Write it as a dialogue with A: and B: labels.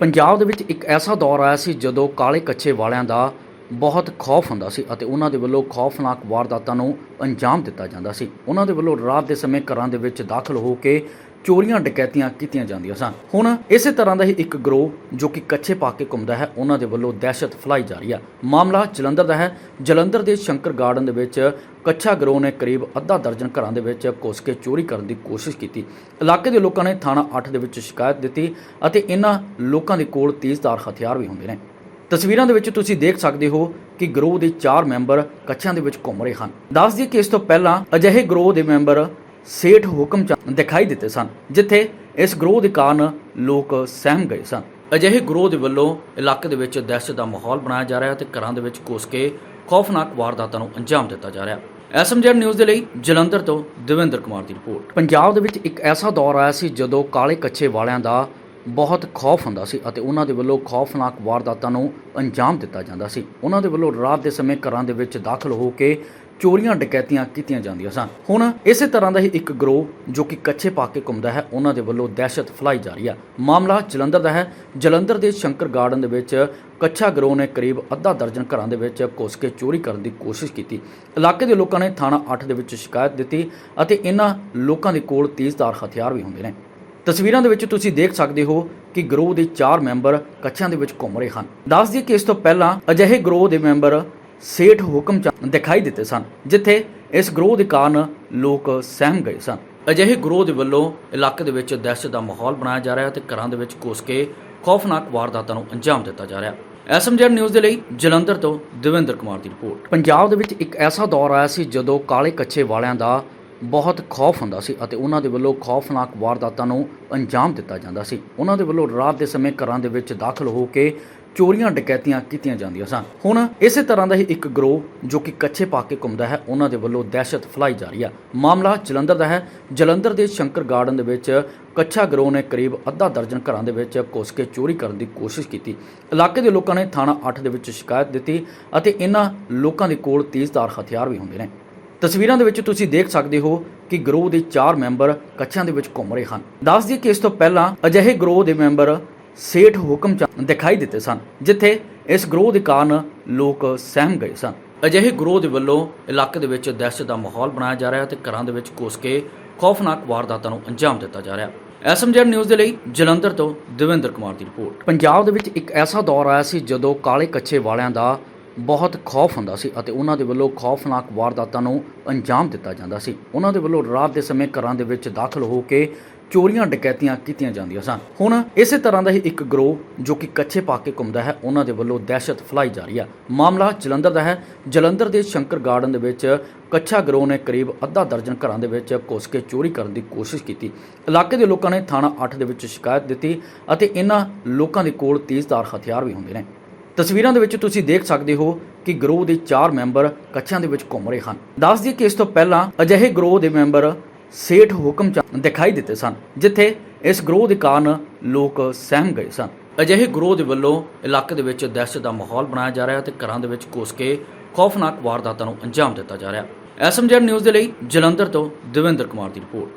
A: ਪੰਜਾਬ ਦੇ ਵਿੱਚ ਇੱਕ ਐਸਾ ਦੌਰ ਆਇਆ ਸੀ ਜਦੋਂ ਕਾਲੇ ਕੱਛੇ ਵਾਲਿਆਂ ਦਾ ਬਹੁਤ ਖੌਫ ਹੁੰਦਾ ਸੀ ਅਤੇ ਉਹਨਾਂ ਦੇ ਵੱਲੋਂ ਖੌਫਨਾਕ ਵਾਰਦਾਤਾਂ ਨੂੰ ਅੰਜਾਮ ਦਿੱਤਾ ਜਾਂਦਾ ਸੀ। ਉਹਨਾਂ ਦੇ ਵੱਲੋਂ ਰਾਤ ਦੇ ਸਮੇਂ ਘਰਾਂ ਦੇ ਵਿੱਚ ਦਾਖਲ ਹੋ ਕੇ ਚੋਰੀਆਂ, ਡਕੈਤੀਆਂ ਕੀਤੀਆਂ ਜਾਂਦੀਆਂ ਸਨ। ਹੁਣ ਇਸੇ ਤਰ੍ਹਾਂ ਦਾ ਹੀ ਇੱਕ ਗਰੋਹ ਜੋ ਕਿ ਕੱਛੇ ਪਾ ਕੇ ਘੁੰਮਦਾ ਹੈ, ਉਹਨਾਂ ਦੇ ਵੱਲੋਂ ਦਹਿਸ਼ਤ ਫੈਲਾਈ ਜਾ ਰਹੀ ਹੈ। ਮਾਮਲਾ ਜਲੰਧਰ ਦਾ ਹੈ। ਜਲੰਧਰ ਦੇ ਸ਼ੰਕਰ ਗਾਰਡਨ ਦੇ ਵਿੱਚ ਕੱਛਾ ਗਰੋਹ ਨੇ ਕਰੀਬ ਅੱਧਾ ਦਰਜਨ ਘਰਾਂ ਦੇ ਵਿੱਚ ਘੁਸ ਕੇ ਚੋਰੀ ਕਰਨ ਦੀ ਕੋਸ਼ਿਸ਼ ਕੀਤੀ। ਇਲਾਕੇ ਦੇ ਲੋਕਾਂ ਨੇ ਥਾਣਾ 8 ਦੇ ਵਿੱਚ ਸ਼ਿਕਾਇਤ ਦਿੱਤੀ ਅਤੇ ਇਹਨਾਂ ਲੋਕਾਂ ਦੇ ਕੋਲ ਤੇਜ਼ਧਾਰ ਹਥਿਆਰ ਵੀ ਹੁੰਦੇ ਨੇ। ਤਸਵੀਰਾਂ ਦੇ ਵਿੱਚ ਤੁਸੀਂ ਦੇਖ ਸਕਦੇ ਹੋ ਕਿ ਗਰੋਹ ਦੇ 4 ਮੈਂਬਰ ਕੱਛਾਂ ਦੇ ਵਿੱਚ ਘੁੰਮ ਰਹੇ ਹਨ। ਦੱਸ ਦਈਏ ਕਿ ਇਸ ਤੋਂ ਪਹਿਲਾਂ ਅਜਿਹੇ ਗਰੋਹ ਦੇ ਮੈਂਬਰ ਸੇਠ ਹੁਕਮ ਚੰਦ ਦਿਖਾਈ ਦਿੱਤੇ ਸਨ, ਜਿੱਥੇ ਇਸ ਗਰੋਹ ਦੇ ਕਾਰਨ ਲੋਕ ਸਹਿਮ ਗਏ ਸਨ। ਅਜਿਹੇ ਗਰੋਹ ਦੇ ਵੱਲੋਂ ਇਲਾਕੇ ਦੇ ਵਿੱਚ ਦਹਿਸ਼ਤ ਦਾ ਮਾਹੌਲ ਬਣਾਇਆ ਜਾ ਰਿਹਾ ਹੈ ਤੇ ਘਰਾਂ ਦੇ ਵਿੱਚ ਘੁਸ ਕੇ ਖੌਫਨਾਕ ਵਾਰਦਾਤਾਂ ਨੂੰ ਅੰਜਾਮ ਦਿੱਤਾ ਜਾ ਰਿਹਾ ਹੈ। ਐਸਐਮਜੈਡ ਨਿਊਜ਼ ਦੇ ਲਈ ਜਲੰਧਰ ਤੋਂ ਦਵਿੰਦਰ ਕੁਮਾਰ ਦੀ ਰਿਪੋਰਟ। ਪੰਜਾਬ ਦੇ ਵਿੱਚ ਇੱਕ ਐਸਾ ਦੌਰ ਆਇਆ ਸੀ ਜਦੋਂ ਕਾਲੇ ਕੱਚੇ ਵਾਲਿਆਂ ਦਾ ਬਹੁਤ ਖੌਫ ਹੁੰਦਾ ਸੀ ਅਤੇ ਉਹਨਾਂ ਦੇ ਵੱਲੋਂ ਖੌਫਨਾਕ ਵਾਰਦਾਤਾਂ ਨੂੰ ਅੰਜਾਮ ਦਿੱਤਾ ਜਾਂਦਾ ਸੀ। ਉਹਨਾਂ ਦੇ ਵੱਲੋਂ ਰਾਤ ਦੇ ਸਮੇਂ ਘਰਾਂ ਦੇ ਵਿੱਚ ਦਾਖਲ ਹੋ ਕੇ ਚੋਰੀਆਂ, ਡਕੈਤੀਆਂ ਕੀਤੀਆਂ ਜਾਂਦੀਆਂ ਸਨ। ਹੁਣ ਇਸੇ ਤਰ੍ਹਾਂ ਦਾ ਹੀ ਇੱਕ ਗਰੋਹ ਜੋ ਕਿ ਕੱਛੇ ਪਾ ਕੇ ਘੁੰਮਦਾ ਹੈ, ਉਹਨਾਂ ਦੇ ਵੱਲੋਂ ਦਹਿਸ਼ਤ ਫੈਲਾਈ ਜਾ ਰਹੀ ਹੈ। ਮਾਮਲਾ ਜਲੰਧਰ ਦਾ ਹੈ। ਜਲੰਧਰ ਦੇ ਸ਼ੰਕਰ ਗਾਰਡਨ ਦੇ ਵਿੱਚ ਕੱਛਾ ਗਰੋਹ ਨੇ ਕਰੀਬ ਅੱਧਾ ਦਰਜਨ ਘਰਾਂ ਦੇ ਵਿੱਚ ਘੁਸ ਕੇ ਚੋਰੀ ਕਰਨ ਦੀ ਕੋਸ਼ਿਸ਼ ਕੀਤੀ। ਇਲਾਕੇ ਦੇ ਲੋਕਾਂ ਨੇ ਥਾਣਾ 8 ਦੇ ਵਿੱਚ ਸ਼ਿਕਾਇਤ ਦਿੱਤੀ ਅਤੇ ਇਹਨਾਂ ਲੋਕਾਂ ਦੇ ਕੋਲ ਤੇਜ਼ਧਾਰ ਹਥਿਆਰ ਵੀ ਹੁੰਦੇ ਨੇ। ਤਸਵੀਰਾਂ ਦੇ ਵਿੱਚ ਤੁਸੀਂ ਦੇਖ ਸਕਦੇ ਹੋ ਕਿ ਗਰੋਹ ਦੇ 4 ਮੈਂਬਰ ਕੱਛਾਂ ਦੇ ਵਿੱਚ ਘੁੰਮ ਰਹੇ ਹਨ। ਦੱਸ ਦਈਏ ਕਿ ਇਸ ਤੋਂ ਪਹਿਲਾਂ ਅਜਿਹੇ ਗਰੋਹ ਦੇ ਮੈਂਬਰ ਸੇਠ ਹੁਕਮ ਚੰਦ ਦਿਖਾਈ ਦਿੱਤੇ ਸਨ, ਜਿੱਥੇ ਇਸ ਗਰੋਹ ਦੇ ਕਾਰਨ ਲੋਕ ਸਹਿਮ ਗਏ ਸਨ। ਅਜਿਹੇ ਗਰੋਹ ਦੇ ਵੱਲੋਂ ਇਲਾਕੇ ਦੇ ਵਿੱਚ ਦਹਿਸ਼ਤ ਦਾ ਮਾਹੌਲ ਬਣਾਇਆ ਜਾ ਰਿਹਾ ਹੈ ਤੇ ਘਰਾਂ ਦੇ ਵਿੱਚ ਘੁਸ ਕੇ ਖੌਫਨਾਕ ਵਾਰਦਾਤਾਂ ਨੂੰ ਅੰਜਾਮ ਦਿੱਤਾ ਜਾ ਰਿਹਾ ਹੈ। ਐਸਐਮਜੈਡ ਨਿਊਜ਼ ਦੇ ਲਈ ਜਲੰਧਰ ਤੋਂ ਦਵਿੰਦਰ ਕੁਮਾਰ ਦੀ ਰਿਪੋਰਟ। ਪੰਜਾਬ ਦੇ ਵਿੱਚ ਇੱਕ ਐਸਾ ਦੌਰ ਆਇਆ ਸੀ ਜਦੋਂ ਕਾਲੇ ਕੱਛੇ ਵਾਲਿਆਂ ਦਾ ਬਹੁਤ ਖੌਫ ਹੁੰਦਾ ਸੀ ਅਤੇ ਉਹਨਾਂ ਦੇ ਵੱਲੋਂ ਖੌਫਨਾਕ ਵਾਰਦਾਤਾਂ ਨੂੰ ਅੰਜਾਮ ਦਿੱਤਾ ਜਾਂਦਾ ਸੀ। ਉਹਨਾਂ ਦੇ ਵੱਲੋਂ ਰਾਤ ਦੇ ਸਮੇਂ ਘਰਾਂ ਦੇ ਵਿੱਚ ਦਾਖਲ ਹੋ ਕੇ ਚੋਰੀਆਂ ਡਕੈਤੀਆਂ ਕੀਤੀਆਂ ਜਾਂਦੀਆਂ ਸਨ। ਹੁਣ ਇਸੇ ਤਰ੍ਹਾਂ ਦਾ ਹੀ ਇੱਕ ਗਰੋਹ ਜੋ ਕਿ ਕੱਛੇ ਪਾ ਕੇ ਘੁੰਮਦਾ ਹੈ, ਉਹਨਾਂ ਦੇ ਵੱਲੋਂ ਦਹਿਸ਼ਤ ਫੈਲਾਈ ਜਾ ਰਹੀ ਹੈ। ਮਾਮਲਾ ਜਲੰਧਰ ਦਾ ਹੈ। ਜਲੰਧਰ ਦੇ ਸ਼ੰਕਰ ਗਾਰਡਨ ਦੇ ਵਿੱਚ ਕੱਛਾ ਗਰੋਹ ਨੇ ਕਰੀਬ ਅੱਧਾ ਦਰਜਨ ਘਰਾਂ ਦੇ ਵਿੱਚ ਘੁਸ ਕੇ ਚੋਰੀ ਕਰਨ ਦੀ ਕੋਸ਼ਿਸ਼ ਕੀਤੀ। ਇਲਾਕੇ ਦੇ ਲੋਕਾਂ ਨੇ ਥਾਣਾ 8 ਦੇ ਵਿੱਚ ਸ਼ਿਕਾਇਤ ਦਿੱਤੀ ਅਤੇ ਇਹਨਾਂ ਲੋਕਾਂ ਦੇ ਕੋਲ ਤੇਜ਼ਧਾਰ ਹਥਿਆਰ ਵੀ ਹੁੰਦੇ ਨੇ। ਤਸਵੀਰਾਂ ਦੇ ਵਿੱਚ ਤੁਸੀਂ ਦੇਖ ਸਕਦੇ ਹੋ ਕਿ ਗਰੋਹ ਦੇ 4 ਮੈਂਬਰ ਕੱਛਾਂ ਦੇ ਵਿੱਚ ਘੁੰਮ ਰਹੇ ਹਨ। ਦੱਸ ਦਈਏ ਕਿ ਇਸ ਤੋਂ ਪਹਿਲਾਂ ਅਜਿਹੇ ਗਰੋਹ ਦੇ ਮੈਂਬਰ ਸੇਠ ਹੁਕਮ ਦਿਖਾਈ ਦਿੱਤੇ ਸਨ, ਜਿੱਥੇ ਇਸ ਗਰੋਹ ਦੇ ਕਾਰਨ ਲੋਕ ਸਹਿਮ ਗਏ ਸਨ। ਅਜਿਹੇ ਗਰੋਹ ਦੇ ਵੱਲੋਂ ਇਲਾਕੇ ਦੇ ਵਿੱਚ ਦਹਿਸ਼ਤ ਦਾ ਮਾਹੌਲ ਬਣਾਇਆ ਜਾ ਰਿਹਾ ਹੈ ਤੇ ਘਰਾਂ ਦੇ ਵਿੱਚ ਘੁਸ ਕੇ ਖੌਫਨਾਕ ਵਾਰਦਾਤਾਂ ਨੂੰ ਅੰਜਾਮ ਦਿੱਤਾ ਜਾ ਰਿਹਾ ਹੈ। ਐਸਐਮਜੈਡ ਨਿਊਜ਼ ਦੇ ਲਈ ਜਲੰਧਰ ਤੋਂ ਦਵਿੰਦਰ ਕੁਮਾਰ ਦੀ ਰਿਪੋਰਟ। ਪੰਜਾਬ ਦੇ ਵਿੱਚ ਇੱਕ ਐਸਾ ਦੌਰ ਆਇਆ ਸੀ ਜਦੋਂ ਕਾਲੇ ਕੱਛੇ ਵਾਲਿਆਂ ਦਾ ਬਹੁਤ ਖੌਫ ਹੁੰਦਾ ਸੀ ਅਤੇ ਉਹਨਾਂ ਦੇ ਵੱਲੋਂ ਖੌਫਨਾਕ ਵਾਰਦਾਤਾਂ ਨੂੰ ਅੰਜਾਮ ਦਿੱਤਾ ਜਾਂਦਾ ਸੀ। ਉਹਨਾਂ ਦੇ ਵੱਲੋਂ ਰਾਤ ਦੇ ਸਮੇਂ ਘਰਾਂ ਦੇ ਵਿੱਚ ਦਾਖਲ ਹੋ ਕੇ ਚੋਰੀਆਂ ਡਕੈਤੀਆਂ ਕੀਤੀਆਂ ਜਾਂਦੀਆਂ ਸਨ। ਹੁਣ ਇਸੇ ਤਰ੍ਹਾਂ ਦਾ ਹੀ ਇੱਕ ਗਰੋਹ ਜੋ ਕਿ ਕੱਛੇ ਪਾ ਕੇ ਘੁੰਮਦਾ ਹੈ, ਉਹਨਾਂ ਦੇ ਵੱਲੋਂ ਦਹਿਸ਼ਤ ਫੈਲਾਈ ਜਾ ਰਹੀ ਹੈ। ਮਾਮਲਾ ਜਲੰਧਰ ਦਾ ਹੈ। ਜਲੰਧਰ ਦੇ ਸ਼ੰਕਰ ਗਾਰਡਨ ਦੇ ਵਿੱਚ ਕੱਛਾ ਗਰੋਹ ਨੇ ਕਰੀਬ ਅੱਧਾ ਦਰਜਨ ਘਰਾਂ ਦੇ ਵਿੱਚ ਘੁਸ ਕੇ ਚੋਰੀ ਕਰਨ ਦੀ ਕੋਸ਼ਿਸ਼ ਕੀਤੀ। ਇਲਾਕੇ ਦੇ ਲੋਕਾਂ ਨੇ ਥਾਣਾ 8 ਦੇ ਵਿੱਚ ਸ਼ਿਕਾਇਤ ਦਿੱਤੀ ਅਤੇ ਇਹਨਾਂ ਲੋਕਾਂ ਦੇ ਕੋਲ ਤੇਜ਼ਧਾਰ ਹਥਿਆਰ ਵੀ ਹੁੰਦੇ ਨੇ। ਤਸਵੀਰਾਂ ਦੇ ਵਿੱਚ ਤੁਸੀਂ ਦੇਖ ਸਕਦੇ ਹੋ ਕਿ ਗਰੋਹ ਦੇ 4 ਮੈਂਬਰ ਕੱਛਾਂ ਦੇ ਵਿੱਚ ਘੁੰਮ ਰਹੇ ਹਨ। ਦੱਸ ਦਈਏ ਕਿ ਇਸ ਤੋਂ ਪਹਿਲਾਂ ਅਜਿਹੇ ਗਰੋਹ ਦੇ ਮੈਂਬਰ ਸੇਠ ਹੁਕਮ ਚੰਦ ਦਿਖਾਈ ਦਿੱਤੇ ਸਨ, ਜਿੱਥੇ ਇਸ ਗਰੋਹ ਦੇ ਕਾਰਨ ਲੋਕ ਸਹਿਮ ਗਏ ਸਨ। ਅਜਿਹੇ ਗਰੋਹ ਦੇ ਵੱਲੋਂ ਇਲਾਕੇ ਦੇ ਵਿੱਚ ਦਹਿਸ਼ਤ ਦਾ ਮਾਹੌਲ ਬਣਾਇਆ ਜਾ ਰਿਹਾ ਹੈ ਤੇ ਘਰਾਂ ਦੇ ਵਿੱਚ ਘੁਸ ਕੇ ਖੌਫਨਾਕ ਵਾਰਦਾਤਾਂ ਨੂੰ ਅੰਜਾਮ ਦਿੱਤਾ ਜਾ ਰਿਹਾ ਹੈ। ਐਸਐਮਜੈਡ ਨਿਊਜ਼ ਦੇ ਲਈ ਜਲੰਧਰ ਤੋਂ ਦਵਿੰਦਰ ਕੁਮਾਰ ਦੀ ਰਿਪੋਰਟ।